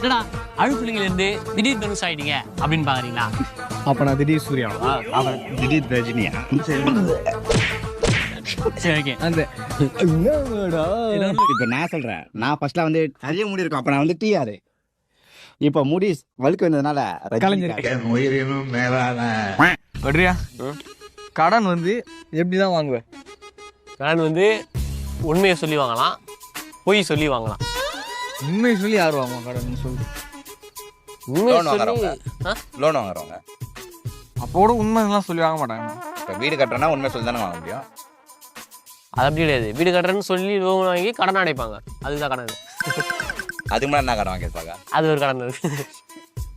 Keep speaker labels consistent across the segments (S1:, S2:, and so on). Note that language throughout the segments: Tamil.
S1: என்னடா அழுப்புலிங்கல இருந்து திடீர் தனுஷ் ஆயிட்டீங்க அப்படின்னு பாக்குறீங்களா?
S2: அப்ப நான் திடீர் சூர்யா.
S3: திடீர் ரஜினியா?
S1: சரி ஓகே.
S2: அந்த என்னடா?
S3: இப்ப நான் சொல்றேன். நான் ஃபர்ஸ்ட்ல வந்து நிறைய முடி இருக்கும். அப்ப நான் வந்து டிஆர் இப்ப முடி வழுக்கு வந்ததுனால.
S4: உயிரினும்
S2: வர்றியா கடன் வந்து எப்படிதான் வாங்குவேன்
S1: நான் வந்து உண்மையை சொல்லி வாங்கலாம் பொய் சொல்லி வாங்கலாம்.
S2: உண்மையை சொல்லி யார் வாங்குவான் கடன் சொல்லு.
S1: சொல்லி
S5: வாங்குறவங்க.
S1: ஆ?
S5: லோன் வாங்குறவங்க.
S2: அப்போட உண்மைலாம் சொல்லி வாங்க மாட்டாங்க.
S5: இப்போ வீடு கட்டுறோன்னா உண்மை சொல்லி தானே வாங்க முடியும்?
S1: அது அப்படி கிடையாது. வீடு கட்டுறேன்னு சொல்லி லோன் வாங்கி கடன் அடைப்பாங்க. அதுதான் கடன்.
S5: அதுக்கு முன்னாடி என்ன கடன் வாங்கியிருப்பாங்க?
S1: அது ஒரு கடன்.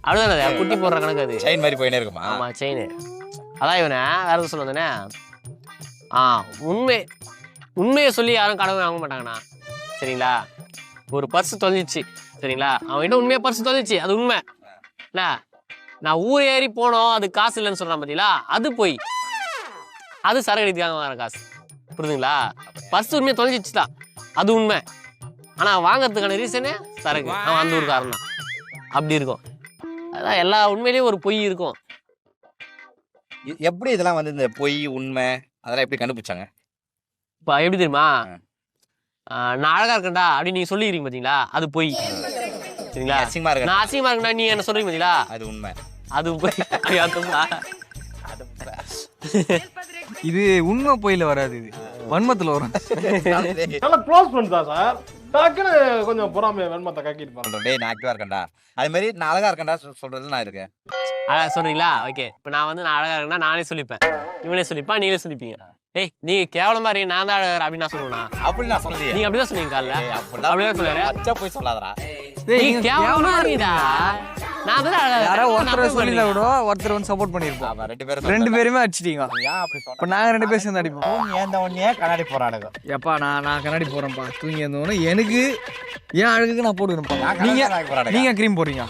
S1: அவ்வளோதானே அது குட்டி போடுற கணக்கு அது.
S5: செயின் மாதிரி போயினே இருக்குமா?
S1: ஆமா செயின் அதான் இவனே வேற எதுவும் சொல்ல வந்தேனே? ஆ உண்மை உண்மையை சொல்லி யாரும் கடன் வாங்க மாட்டாங்கண்ணா. சரிங்களா? ஒரு பர்ஸ் தொலைஞ்சிச்சு. சரிங்களா? அவன்கிட்ட உண்மையா பர்ஸ் தொலைஞ்சிச்சு? அது உண்மை. என்ன நான் ஊர் ஏறி போனோம் அது காசு இல்லைன்னு சொல்றான் பார்த்தீங்களா அது போய். அது சரக்கு அடிக்காங்க வாங்குற காசு. புரியுதுங்களா? பர்ஸ் உண்மையை தொலைஞ்சிச்சு தான் அது உண்மை. ஆனா வாங்குறதுக்கான ரீசனே சரக்கு. அவன் அந்த ஊருக்காரன் தான் அப்படி இருக்கும். அதான் எல்லா உண்மையிலேயும் ஒரு பொய் இருக்கும்.
S5: எப்படி இதெல்லாம் வந்து இந்த பொய் உண்மை அதெல்லாம் எப்படி கண்டுபிடிச்சாங்க?
S1: இப்போ எப்படி தெரியுமா? நான் அழகா இருக்கேன்டா அப்படின்னு நீங்க சொல்லிக்கிறீங்க பாத்தீங்களா? அது பொய். சரிங்களா?
S5: அசிங்கமா இருக்க
S1: நான் அசிங்கமா இருக்கேன்டா நீ என்ன சொல்றீங்க பாத்தீங்களா?
S5: அது உண்மை.
S1: அது பொய்?
S2: இது உண்மை பொயில வராது இது. வன்மத்துல வரும்.
S6: நல்லா க்ளோஸ் ஃப்ரெண்ட்ஸ் சார் டக்குன்னு கொஞ்சம் பொறாமை வெண்மத்தை கக்கிட்டு
S5: சொல்றேன், டேய் நான் ஆக்டிவா இருக்கேன்டா. அது மாதிரி நான் அழகா இருக்கேன்டா சொ- சொல்றது நான் இருக்கேன்.
S1: அழகா சொல்றீங்களா? ஓகே இப்போ நான் வந்து நான் அழகா இருக்கேன்னா நானே சொல்லிப்பேன். இவனே சொல்லிப்பான் நீங்களே சொல்லிப்பீங்க. ஏய் நீ கேவலமா இருக்கீங்க. நான் தான் அழகா அப்படின்னு நான் சொல்லுவேனா
S5: அப்படி நான் சொல்லலையே.
S1: நீங்க அப்படிதான் சொன்னீங்க காலைல. அப்படிதான் சொல்லாரு
S5: பச்சை போய் சொல்லாதடா.
S1: நீ
S2: நீங்க
S1: கேவலமா இருக்கீடா. நான் தான் அழகா
S2: யாரோ
S1: இருக்கேன்.
S2: ஒருத்தர் சொல்லில விட ஒருத்தர் வந்து சப்போர்ட் பண்ணிருப்போம்
S5: ரெண்டு பேரும்
S2: ரெண்டு பேருமே அடிச்சிட்டீங்க.
S5: ஏன் அப்படி
S2: இப்ப
S5: சொன்ன
S2: நாங்க ரெண்டு பேரும் சேர்ந்து அடிப்போம்.
S3: ஏன் உடனே கண்ணாடி போறானுங்க
S2: எப்பா நான் நான் கண்ணாடி போறேன்ப்பா. தூங்கி இருந்தவொடனே எனக்கு ஏன் அழகுக்கு நான் போட்டுக்கிறேன்ப்பா
S5: நான்
S2: நீங்க நீங்க க்ரீம் போடுறீங்க.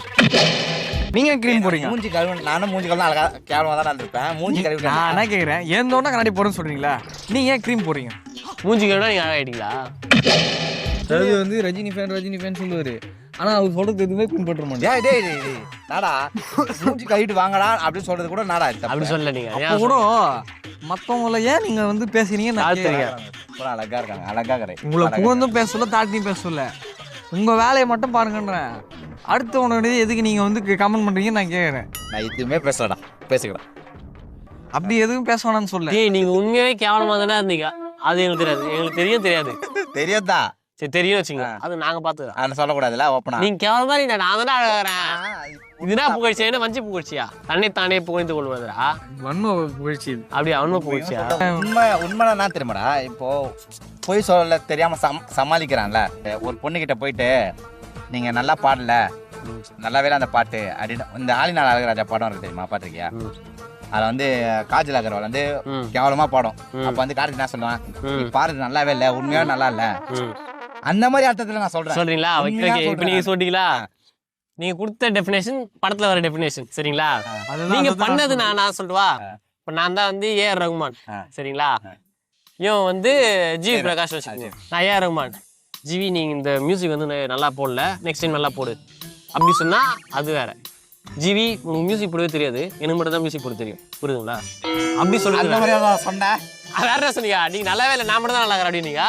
S2: நீங்க க்ரீம் போடுறீங்க
S3: மூஞ்சி கழுவு நானும் மூஞ்சி கழுவு அழகா கேவலமா தான் இருப்பேன் மூஞ்சி கழுவி
S2: நான் என்ன கேக்குறேன்? ஏந்தோடனே கண்ணாடி போடுறேன்னு சொல்றீங்களா? நீங்க ஏன் க்ரீம் போடுறீங்க?
S1: மூஞ்சி கேட்டா நீங்க அழகாயிட்டீங்களா
S2: அது வந்து ரஜினி ஃபேன் ரஜினி ஃபேன் சொல்லுவாரு. ஆனா அவர் சொல்றது எதுவுமே பின்பற்ற மாட்டேன்
S3: டேய் டேய் நாடா மூஞ்சி கழுவிட்டு வாங்கடா அப்படின்னு சொல்றது கூட நாடா
S1: அப்படி. சொல்லல நீங்க.
S2: கூட மத்தவங்கள ஏன் நீங்க வந்து பேசுறீங்க? நான்
S3: அழகா இருக்காங்க அழகா கிடையாது
S2: உங்களை புகழ்ந்தும் பேச சொல்ல தாழ்த்தியும் பேச சொல்ல உங்க வேலையை மட்டும் பாருங்கன்றேன். அடுத்தவனுடைய எதுக்கு நீங்க வந்து கமெண்ட் பண்றீங்கன்னு நான் கேக்குறேன்.
S3: நான் எதுவுமே பேசலடா பேசிக்கலாம்
S2: அப்படி எதுவும் பேச வேணாம்னு சொல்ல
S1: டேய் நீங்க உண்மையாவே கேவலமா தானே இருந்தீங்க? அது எங்களுக்கு தெரியாது. எங்களுக்கு தெரியும் தெரியாது.
S3: தெரியாதா
S1: சரி தெரியும் வச்சுங்க அது நாங்க பாத்துக்கிறோம்
S3: நான் சொல்லக்கூடாதுல ஓப்பனா
S1: நீங்க கேவலமா நீங்க நான் தானே அழகிறேன். இதுனா புகழ்ச்சியா? என்ன வஞ்சி புகழ்ச்சியா? தன்னை தானே புகழ்ந்து கொள்வதா?
S2: வன்ம புகழ்ச்சி.
S1: அப்படியா அவனும் புகழ்ச்சியா?
S3: உண்மை உண்மை என்ன தெரியுமாடா? இப்போ பொய் சொல்ல தெரியாம சம் சமாளிக்கிறான்ல. ஒரு பொண்ணு கிட்ட போயிட்டு நீங்க நல்லா பாடல. நல்லாவே அந்த பாட்டு அப்படின்னு இந்த ஆலிநாள் அழகராஜா படம் இருக்கு தெரியுமா? பாத்திருக்கியா. அதுல வந்து காஜல் அகர்வால் வந்து கேவலமா பாடும். அப்ப வந்து கார்த்திக் என்ன சொல்லுவான்? பாடுறது நல்லாவே இல்ல உண்மையாவே நல்லா இல்ல. அந்த மாதிரி அர்த்தத்துல நான் சொல்றேன்.
S1: சொல்றீங்களா. நீங்க சொல்றீங்களா? நீங்க கொடுத்த டெஃபினேஷன் படத்துல வர டெஃபினேஷன் சரிங்களா? நீங்க பண்ணது நான் நான் சொல்லவா? இப்போ நான் தான் வந்து ஏஆர் ரகுமான்
S3: ஆ.
S1: சரிங்களா? இவன் வந்து ஜிவி பிரகாஷ் வச்சுக்கோங்க. நான் ஏஆர் ரகுமான். ஜிவி நீங்க இந்த மியூசிக் வந்து நல்லா போடல. நெக்ஸ்ட் டைம் நல்லா போடு. அப்படி சொன்னா அது வேற. ஜிவி உங்களுக்கு மியூசிக் போடவே தெரியாது. எனக்கு மட்டும் தான் மியூசிக் போட தெரியும். புரியுதுங்களா? அப்படி
S3: தான் சொன்னேன்
S1: வேற. என்ன சொன்னீங்க? நீங்க நல்லாவே இல்லை. நான் மட்டும் தான் நல்லா இருக்கிறேன் அப்படின்னீங்க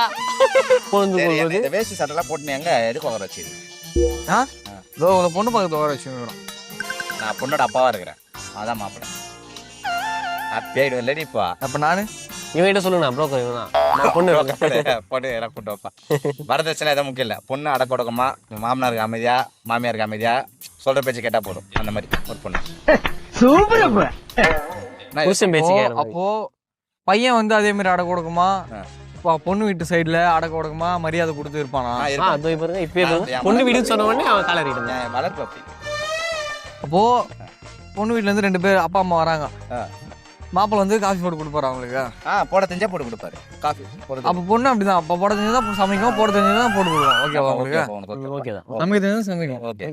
S1: பொழுது
S3: வேஷ்டி சட்டெல்லாம் எதுக்கு வச்சு
S2: ஆ? இதோ உங்களை பொண்ணு பக்கத்து வர வச்சுக்கிறோம்
S3: நான் பொண்ணோட அப்பாவா இருக்கிறேன். அதான் மாப்பிள்ள. ஹாப்பியாயிடுவேன் இல்லடி இப்போ?
S1: அப்ப நானு? இவன்கிட்ட சொல்லுங்க ப்ரோக்கர் இவன் தான். நான் பொண்ணு.
S3: பொண்ணு எல்லாம் கூட்டு வைப்பா. வரதட்சணை எதுவும் முக்கியம் இல்லை. பொண்ணு அடக்க ஒடுக்கமா மாமனாருக்கு அமைதியா மாமியாருக்கு அமைதியா சொல்ற பேச்சு கேட்டா போதும். அந்த மாதிரி ஒரு பொண்ணு.
S1: பேச்சு
S2: அப்போ- பையன் வந்து அதே மாதிரி அடக்க. இப்போ பொண்ணு வீட்டு சைடுல அடக்க கொடுக்குமா மரியாதை கொடுத்து இருப்பானா.
S1: அதோ பாருங்க இப்பயே பாருங்க.
S3: என்
S1: பொண்ணு வீடுன்னு சொன்ன உடனே அவன் காலர்
S3: என் வளர்ப்பு அப்படி.
S2: அப்போ பொண்ணு வீட்ல இருந்து ரெண்டு பேர் அப்பா அம்மா வராங்க. மாப்பிள்ளை வந்து காஃபி போட்டு கொடுப்பாரு அவங்களுக்கு
S3: ஆ போட தெரிஞ்சா போட்டு கொடுப்பாரு. காஃபி போடுறது
S2: அப்போ பொண்ணு அப்படிதான். அப்போ போட தெரிஞ்சதான் சமைக்கும் போட தெரிஞ்சதான் போட்டு கொடுக்கும் ஓகேவா உங்களுக்கு?
S1: ஓகே. தான்
S2: சமைக்க தெரிஞ்சதான் சமைக்கும்
S3: ஓகே.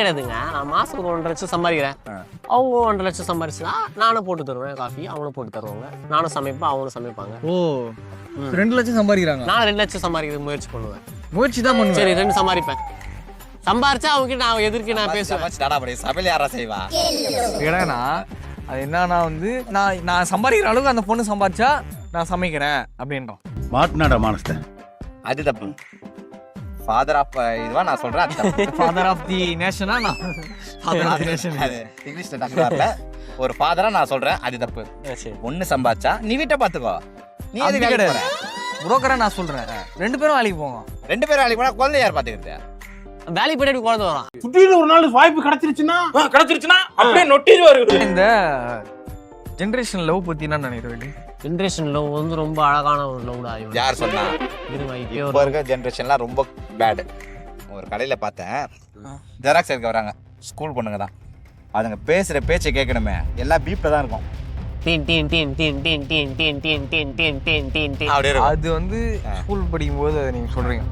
S1: கிடையாதுங்க. நான் மாசம் ஒரு ஒன்றரை லட்சம் சம்பாதிக்கிறேன். அவங்க ஒன்றரை லட்சம் சம்பாரிச்சுனா நானும் போட்டு தருவேன் காஃபி. அவங்களும் போட்டு தருவாங்க. நானும் சமைப்பேன் அவங்களும் சமைப்பாங்க.
S2: ஓ. ரெண்டு லட்சம் சம்பாதிக்கிறாங்க.
S1: நான் ரெண்டு லட்சம் சம்பாதிக்கிறது முயற்சி பண்ணுவேன்.
S2: முயற்சி தான் பண்ணுவேன்.
S1: சரி ரெண்டு சம்பாதிப்பேன். சம்பாரிச்சா அவங்க நான் எதிர்க்கு நான் பேசுவேன்.
S3: படி. சமையல் யாரா செய்வா?
S2: ஏன்னா அது என்னன்னா வந்து நான் நான் சம்பாதிக்கிற அளவுக்கு அந்த பொண்ணு சம்பாதிச்சா நான் சமைக்கிறேன் அப்படின்றோம்.
S4: மாட்டினாடா மானஸ்தன்
S3: அது தப்பு ஃபாதர் ஆஃப் இதுவா நான் சொல்றேன் அது
S2: ஃபாதர் ஆஃப் தி நேஷனா நான்? ஃபாதர் ஆஃப் தி நேஷன்
S3: அது இங்கிலீஷ்ல டக்கு வரல ஒரு ஃபாதரா நான் சொல்றேன் அது தப்பு.
S1: சரி.
S3: ஒண்ணு சம்பாதிச்சா நீ வீட்டை பாத்துக்கோ. நீ எது
S2: கிடையாது. புரோக்கரா நான் சொல்றேன். ரெண்டு பேரும் வேலைக்கு போங்க.
S3: ரெண்டு பேரும் வேலைக்கு போனா குழந்தை யார் பாத்துக்கிறது?
S1: வேலைக்கு போயிட்டு குழந்தை வரும்
S6: சுற்றியில் ஒரு நாள் வாய்ப்பு கிடைச்சிருச்சுன்னா
S7: கிடைச்சிருச்சுன்னா அப்படியே நொட்டீஸ் வரும்
S2: இந்த ஜென்ரேஷன் லவ் பத்தி என்ன நினைக்கிறீங்க
S1: ஜென்ரேஷன் லவ் வந்து ரொம்ப அழகான ஒரு லவ்டா
S3: யார் சொன்னா இப்போ இருக்க ஜென்ரேஷன்லாம் ரொம்ப பேடு ஒரு கடையில் பார்த்தேன் ஜெராக்ஸ் எடுக்க வராங்க ஸ்கூல் பொண்ணுங்க தான் அதுங்க பேசுகிற பேச்சை கேட்கணுமே எல்லாம் பீப்பில் தான் இருக்கும்
S2: அது வந்து ஸ்கூல் படிக்கும் போது நீங்க சொல்றீங்க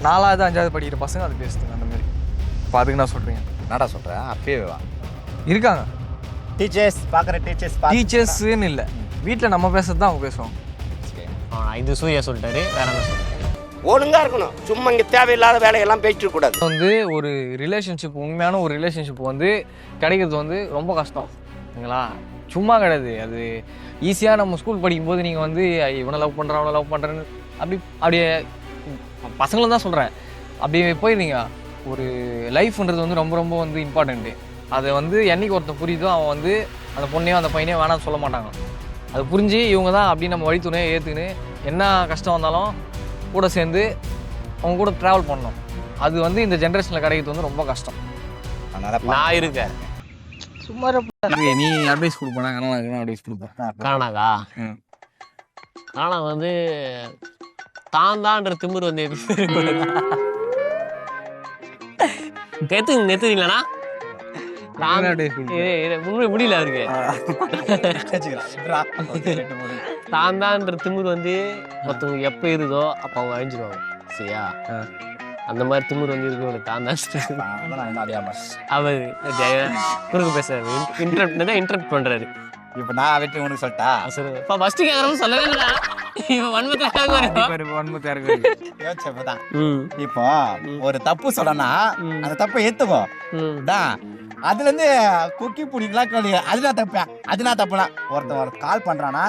S2: நாலாவது அஞ்சாவது படிக்கிற பசங்க அது பேசுதுங்க அந்த மாதிரி. இப்போ அதுக்கு நான் சொல்றீங்க
S3: என்னடா சொல்றேன் அப்பயே வா.
S2: இருக்காங்க.
S3: டீச்சர்ஸ் பார்க்குற டீச்சர்ஸ்
S2: டீச்சர்ஸ்ன்னு இல்லை. வீட்டில் நம்ம பேசுறது தான் அவங்க பேசுவாங்க.
S1: ஆ, இது சூர்யா சொல்லிட்டாரு. வேற என்ன சொல்லிட்டாரு
S7: ஒழுங்கா இருக்கணும். சும்மா இங்க தேவையில்லாத வேலையெல்லாம் பேசிட்டு கூடாது
S2: வந்து ஒரு ரிலேஷன்ஷிப் உண்மையான ஒரு ரிலேஷன்ஷிப் வந்து கிடைக்கிறது வந்து ரொம்ப கஷ்டம். சரிங்களா? சும்மா கிடையாது. அது ஈஸியாக நம்ம ஸ்கூல் படிக்கும்போது நீங்கள் வந்து இவனை லவ் பண்ணுறான் அவனை லவ் பண்ணுறேன்னு அப்படி அப்படியே பசங்களும் தான் சொல்கிறேன் அப்படியே போயிருந்தீங்க ஒரு லைஃப்ன்றது வந்து ரொம்ப ரொம்ப வந்து இம்பார்ட்டண்ட்டு அதை வந்து என்னைக்கு ஒருத்தன் புரியுதோ அவன் வந்து அந்த பொண்ணையோ அந்த பையனையோ வேணாம்னு சொல்ல மாட்டாங்க. அது புரிஞ்சு இவங்க தான் அப்படி நம்ம வழித்துணையை ஏற்றுக்கின்னு என்ன கஷ்டம் வந்தாலும் கூட சேர்ந்து அவங்க கூட ட்ராவல் பண்ணணும். அது வந்து இந்த ஜென்ரேஷனில் கிடைக்கிறது வந்து ரொம்ப கஷ்டம்.
S3: அதனால
S1: நான் இருக்கேன்
S2: சும்மா நீ அட்வைஸ் கொடுப்பேன்? நான் அட்வைஸ் கொடுப்பேன்
S1: காணாக்கா. காணா வந்து தான் தான்ற திமிர் வந்து நெத்து தான் இரு, உண்மை முடியல அவருக்கு தான் தான்ற திமிர் வந்து ஒருத்தவங்க எப்போ இருக்குதோ அப்போ அவங்க அழிஞ்சிருவாங்க. சரியா? அந்த மாதிரி திமிர் வந்து இருக்கு தான் தான் அவர் குறுக்கு பேசுறாரு. இன்டர்ப்ட் இன்டர்ப்ட் பண்றாரு.
S3: இப்போ நான் வெற்றி உனக்கு சொல்லிட்டா?
S1: சொல்லுங்க. இப்போ ஃபர்ஸ்ட் கேக்குறவங்க சொல்லவே இல்லை
S3: இப்போ ஒரு தப்பு சொல்லனா. அந்த தப்பை ஏத்துக்கோ. அதுல இருந்து குக்கி பிடிக்கலாம் அது நான் தப்பேன். அது நான் தப்புனா ஒருத்தன் ஒரு கால் பண்றானா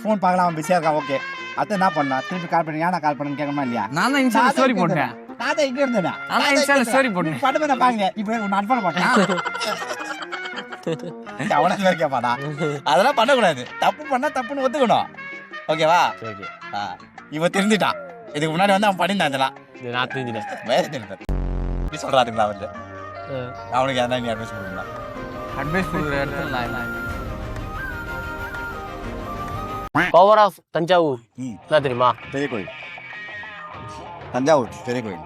S3: ஃபோன் பார்க்கலாம் அவன் பிஸியா இருக்கான் ஓகே அது என்ன பண்ணா திருப்பி கால் பண்ணி. ஏன் கால் பண்ணு கேட்கணுமா இல்லையா?
S2: நான் தான் இன்ஸ்டால ஸ்டோரி போட்டேன்.
S3: நான் தான் இங்க இருந்தேன்.
S2: ஆனா இன்ஸ்டால ஸ்டோரி போட்டேன்.
S3: பட்டு நான் பாருங்க. இப்போ ஒன்று அனுப்ப மாட்டேன் அவனை வேற கேட்பாடா அதெல்லாம் பண்ணக்கூடாது. தப்பு பண்ணா தப்புன்னு ஒத்துக்கணும். ஓகேவா?
S1: சரி
S3: ஆ, இவன் திருந்திட்டான் இதுக்கு முன்னாடி வந்து அவன் பண்ணியிருந்தான் இதெல்லாம்.
S1: இது நான் தெரிஞ்சுட்டேன்.
S3: வேற தெரியுது இப்படி சொல்றாருங்களா வந்து அவனுக்கு எதனா நீ அட்வைஸ் கொடுக்கலாம்
S2: அட்வைஸ் கொடுக்குற இடத்துல நான்.
S1: Power of Thanjavur. என்ன தெரியுமா?
S3: பெரிய கோயில். தஞ்சாவூர் பெரிய கோயில்.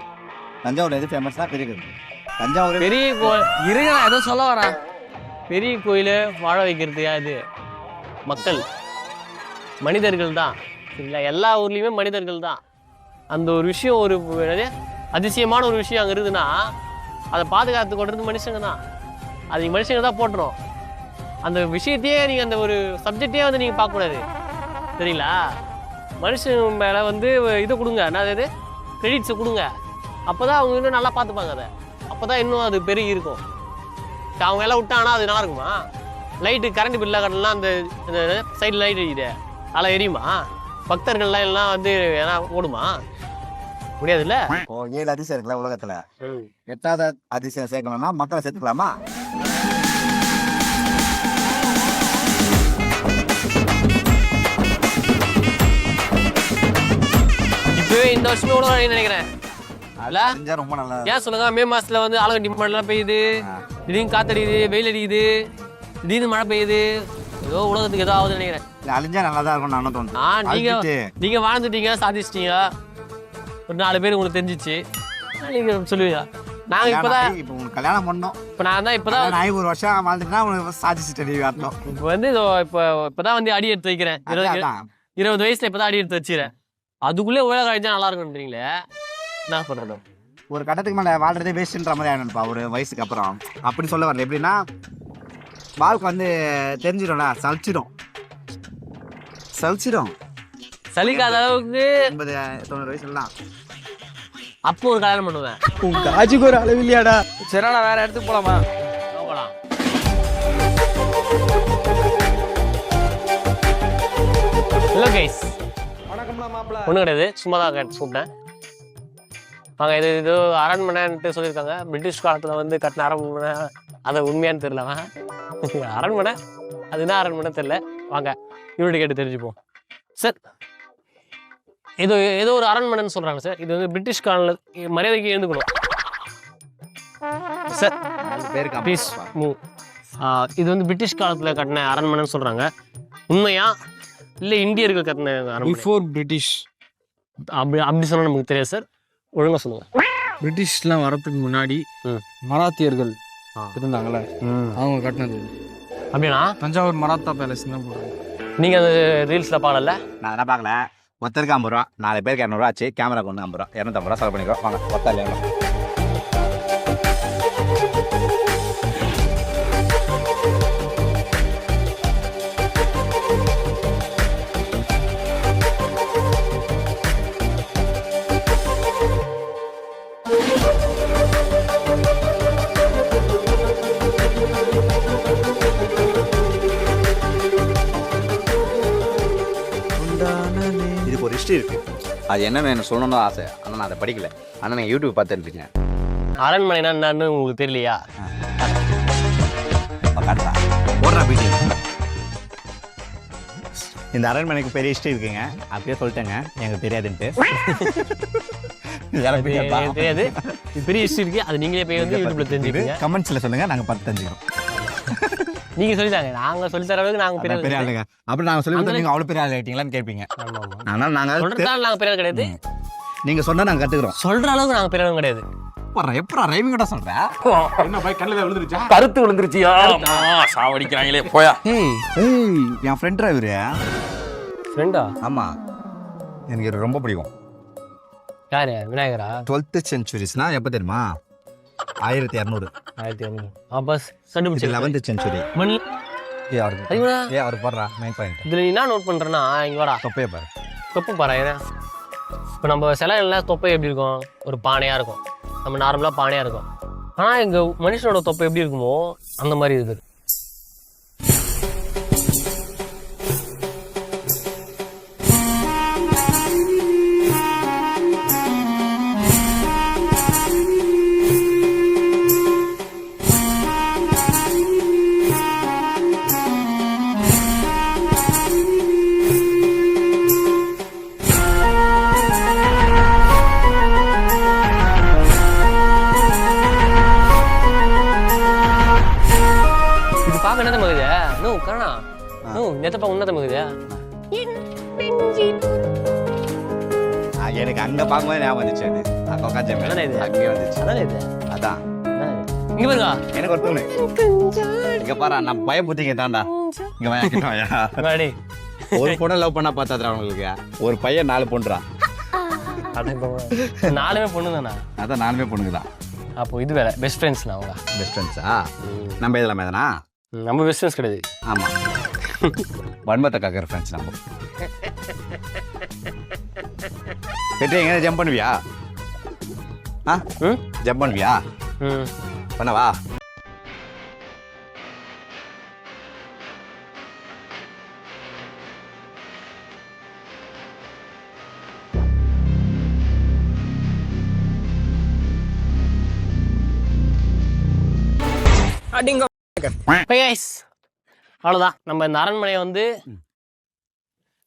S3: தஞ்சாவூர் எது ஃபேமஸ்னா பெரிய கோயில். தஞ்சாவூர்
S1: பெரிய கோயில்.
S2: இருங்க நான் ஏதோ சொல்ல வரேன்.
S1: பெரிய கோயிலை வாழ வைக்கிறது யாரு மக்கள். மனிதர்கள் தான் சரிங்களா? எல்லா ஊர்லேயுமே மனிதர்கள் தான் அந்த ஒரு விஷயம் ஒரு என்னது? அதிசயமான ஒரு விஷயம் அங்கே இருக்குதுன்னா அதை பாதுகாத்து கொண்டது மனுஷங்க தான் அது மனுஷங்க தான் போட்டுரும். அந்த விஷயத்தையே நீங்கள் அந்த ஒரு சப்ஜெக்டே வந்து நீங்கள் பார்க்கக்கூடாது. சரிங்களா? மனுஷன் மேலே வந்து இதை கொடுங்க. என்ன அதாவது கிரெடிட்ஸை கொடுங்க. அப்போ தான் அவங்க இன்னும் நல்லா பார்த்துப்பாங்க அதை. அப்போ தான் இன்னும் அது பெருகி இருக்கும் அவங்க எல்லாம் விட்டாங்கன்னா அது நல்லா இருக்குமா? லைட்டு கரண்ட் பில்லாக கட்டலாம் அந்த சைடில் லைட் எரியுது அதெல்லாம் எரியுமா? பக்தர்கள்லாம் எல்லாம் வந்து ஏன்னா ஓடுமா? முடியாதுல்ல?
S3: இப்போ ஏழு அதிசயம் இருக்குல்ல உலகத்துல. எட்டாவது அதிசயம் சேர்க்கணும்னா மக்களை சேர்த்துக்கலாமா?
S1: இப்பவே இந்த வருஷமே கூட நினைக்கிறேன்.
S3: செஞ்சா ரொம்ப நல்லா
S1: ஏன் சொல்லுங்க? மே மாசத்துல வந்து ஆலங்கட்டி மழைலாம் பெய்யுது திடீர்னு காத்தடிக்குது வெயில் அடிக்குது திடீர்னு மழை பெய்யுது. ஏதோ உலகத்துக்கு ஏதோ ஆகுதுன்னு நினைக்கிறேன்.
S3: இல்ல, அழிஞ்சா நல்லா தான் இருக்கும் நானும் தோணுது.
S1: நான் நீங்க
S3: அழிச்சிட்டு,
S1: நீங்க வாழ்ந்துட்டீங்க சாதிச்சிட்டீங்க. ஒரு நாலு பேர் உங்களுக்கு தெரிஞ்சிச்சு. நீங்க சொல்லுவீங்க. நாங்க இப்பதான்
S3: கல்யாணம் ஆகி இப்போ உனக்கு கல்யாணம் பண்ணோம்.
S1: இப்ப நான் தான் இப்பதான்
S3: கல்யாணம் ஆகி ஒரு வருஷம் வாழ்ந்துட்டுனா உனக்கு சாதிச்சுட்டு நீ அர்த்தம்.
S1: இப்போ வந்து இதோ இப்போ இப்பதான் வந்து அடி எடுத்து வைக்கிறேன். இருபது
S3: அதான்.
S1: இருபது வயசுல இப்பதான் அடி எடுத்து வச்சுக்கிறேன். அதுக்குள்ளே உலக அழிஞ்சா நல்லா இருக்குன்றீங்களே என்ன பண்றது?
S3: ஒரு கட்டத்துக்கு மேல வாழ்றதே வேஸ்ட்ன்ற மாதிரி ஆயிடும்ப்பா ஒரு வயசுக்கு அப்புறம். அப்படி சொல்ல வரல. எப்படின்னா வாழ்க்கை வந்து தெரிஞ்சிடும்ல சலிச்சிடும். சலிச்சிடும்.
S1: சலிக்காத அளவுக்கு
S3: எண்பது தொண்ணூறு வயசுலாம்
S1: அப்போ ஒரு கல்யாணம் பண்ணுவேன்.
S2: உங்க காஜுக்கு ஒரு அளவு இல்லையாடா? சரிடா வேற இடத்துக்கு போலாமா?
S1: போகலாம். ஹலோ கைஸ் ஒன்றும் கிடையாது. சும்மா தான் கேட்டு கூப்பிட்டேன் அவங்க இது இது அரண்மனைன்ட்டு சொல்லியிருக்காங்க. பிரிட்டிஷ் காலத்தில் வந்து கட்டின அரண்மனை அதை உண்மையான்னு தெரியல அரண்மனை? அது என்ன அரண்மனை தெரியல. வாங்க இவர்கிட்ட கேட்டு தெரிஞ்சுப்போம். சார் ஏதோ ஏதோ ஒரு அரண்மனைன்னு சொல்கிறாங்க சார். இது வந்து பிரிட்டிஷ் காலத்தில் மரியாதைக்கு எழுந்துக்கணும். சார்
S3: பேருக்கு
S1: ப்ளீஸ் மூவ் இது வந்து பிரிட்டிஷ் காலத்தில் கட்டின அரண்மனைன்னு சொல்கிறாங்க உண்மையா? இல்லை இந்தியர்கள் கட்டின அரண்மனை?
S2: பிஃபோர் பிரிட்டிஷ்
S1: அப்படி அப்படி சொன்னால் நமக்கு தெரியாது சார். ஒழுங்காக சொல்லுங்கள்
S2: பிரிட்டிஷ்லாம் வரதுக்கு முன்னாடி. மராத்தியர்கள்
S1: ஆ.
S2: இருந்தாங்கல்ல அவங்க கட்டினது.
S1: அப்படின்னா?
S2: தஞ்சாவூர் மராத்தா பேலஸ் தான் போடுறாங்க.
S1: நீங்கள் அந்த ரீல்ஸில் பாடல?
S3: நான் அதெல்லாம் பார்க்கல. ஒருத்தருக்கு ஐம்பது ரூபா நாலு பேருக்கு இரநூறுவா ஆச்சு. கேமரா கொண்டு ஐம்பது ரூபா. இரநூத்தம்பது ரூபா செலவு பண்ணிக்கோ. வாங்க ஒத்தா இல்லையா? ஒரு ஹிஸ்ட்ரி இருக்கு அது என்னன்னு எனக்கு சொல்லணும்னு ஆசை. ஆனால் நான் அதை படிக்கல. ஆனால் நீங்கள் யூடியூப் பார்த்துட்டு இருக்கேன்.
S1: அரண்மனைனா என்னன்னு உங்களுக்கு தெரியலையா?
S3: காட்டுறா ஓடுறா பீட்டி. இந்த அரண்மனைக்கு பெரிய ஹிஸ்ட்ரி இருக்குங்க. அப்படியே சொல்லிட்டேங்க. எனக்கு தெரியாதுன்ட்டு.
S1: எனக்கு தெரியாது. இது பெரிய ஹிஸ்ட்ரி இருக்கு. அது நீங்களே போய் வந்து யூடியூப்ல தெரிஞ்சுப்பீங்க
S3: கமெண்ட்ஸில் சொல்லுங்க. நாங்கள் பார்த்து தெரிஞ்சுக்கிறோம்.
S1: நீங்க சொல்லித்தாங்க. நாங்க சொல்லி தர அளவுக்கு நாங்க பெரிய
S3: பெரிய ஆளுங்க. அப்படி நாங்கள் சொல்லி கொடுத்தா நீங்கள் அவ்வளோ பெரிய ஆள் ஆகிட்டீங்களான்னு கேட்பீங்க
S1: ஆமா ஆமா
S3: அதனால் நாங்கள்
S1: சொல்றதால நாங்க பெரிய ஆள் கிடையாது.
S3: நீங்கள் சொன்னால் நாங்கள் கற்றுக்குறோம்
S1: சொல்ற அளவுக்கு நாங்க பெரிய ஆளும் கிடையாது.
S3: போடுறேன் எப்படா ரைமிங் கூட சொல்கிறேன்
S6: என்ன பாய் கண்ணில் விழுந்துருச்சா?
S7: கருத்து விழுந்துருச்சியா? சாவடிக்கிறாங்களே போயா.
S3: ஏய் ஏய் என் ஃப்ரெண்ட் இவரு?
S1: ஃப்ரெண்டா
S3: ஆமாம் எனக்கு இவரு ரொம்ப பிடிக்கும்.
S1: யாரு? விநாயகரா?
S3: டுவெல்த்து சென்ச்சுரிஸ்னா எப்போ தெரியுமா? ஆயிரத்தி இரநூறு
S1: ஆயிரத்தி ஐநூறு ஆ பஸ் கண்டுபிடிச்சு
S3: லெவன்த்து சென்ச்சுரி
S1: மணி
S3: ஏ அவருக்கு
S1: அறிவுடா?
S3: ஏ அவர் பாடுறா. மெயின் பாயிண்ட்
S1: இதுல என்ன நோட் பண்றேன்னா இங்க வாடா.
S3: தொப்பையை பாரு.
S1: தொப்பு பாரு இப்போ நம்ம சிலைகள்ல தொப்பை எப்படி இருக்கும்? ஒரு பானையா இருக்கும். நம்ம நார்மலா பானையா இருக்கும். ஆனா எங்க மனுஷனோட தொப்பை எப்படி இருக்குமோ அந்த மாதிரி இது
S3: எனக்கு அங்க பார்க்கும்போது ஞாபகம் வந்துச்சு அது அங்க உட்காந்து
S1: அதானே இது?
S3: அங்கே வந்துச்சு
S1: அதானே இது. இங்க பாருங்க
S3: எனக்கு ஒரு தோணு இங்க பாரு நான் பயமுத்திங்க தாண்டா இங்க வாயா கிட்ட வாயா
S1: வாடி
S3: ஒரு பொண்ணை லவ் பண்ணா பார்த்தாதுடா அவங்களுக்கு ஒரு பையன் நாலு பொண்ணுறான்
S1: நாலுமே பொண்ணு தானா
S3: அதான் நாலுமே பொண்ணுங்க தான்
S1: அப்போ இது வேற பெஸ்ட் ஃப்ரெண்ட்ஸ் அவங்க
S3: பெஸ்ட் ஃப்ரெண்ட்ஸா நம்ம இதெல்லாம் தானா
S1: நம்ம பெஸ்ட் ஃப்ரெண்ட்ஸ் கிடையாது
S3: ஆமா வன்மத்தை காக்கிற ஃப்ரெண்ட்ஸ் நம்ம வெற்றி எங்க ஜம்ப் பண்ணுவியா? ஆ?
S1: ம்?
S3: ஜம்ப் பண்ணுவியா?
S1: ம்.
S3: பண்ணவா?
S1: கைஸ் அவ்வளோதான் நம்ம இந்த அரண்மனையை வந்து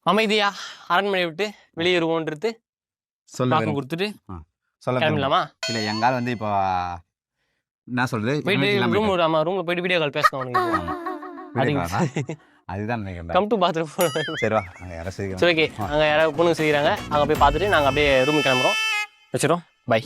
S1: அமைதியா அரண்மனையை விட்டு வெளியேறுவோன்றது
S3: சொல்ல
S1: கொடுத்துட்டு
S3: சொல்ல
S1: கிளம்பிடலாமா
S3: இல்ல எங்கால வந்து இப்போ என்ன சொல்றது?
S1: போயிட்டு
S3: இருநூத்தி
S1: ரூம். ஆமா ரூம்ல போயிட்டு வீடியோ கால் பேசணும்?
S3: அதுதான் நினைக்கிறேன்
S1: கம் டு பாத்ரூம்
S3: சரி வா அங்க யாரும் சரி
S1: சரி ஓகே அங்கே யாராவது பொண்ணுங்க செய்கிறாங்க அங்கே போய் பார்த்துட்டு நாங்கள் அப்படியே ரூமுக்கு கிளம்புறோம். வச்சிடும் பை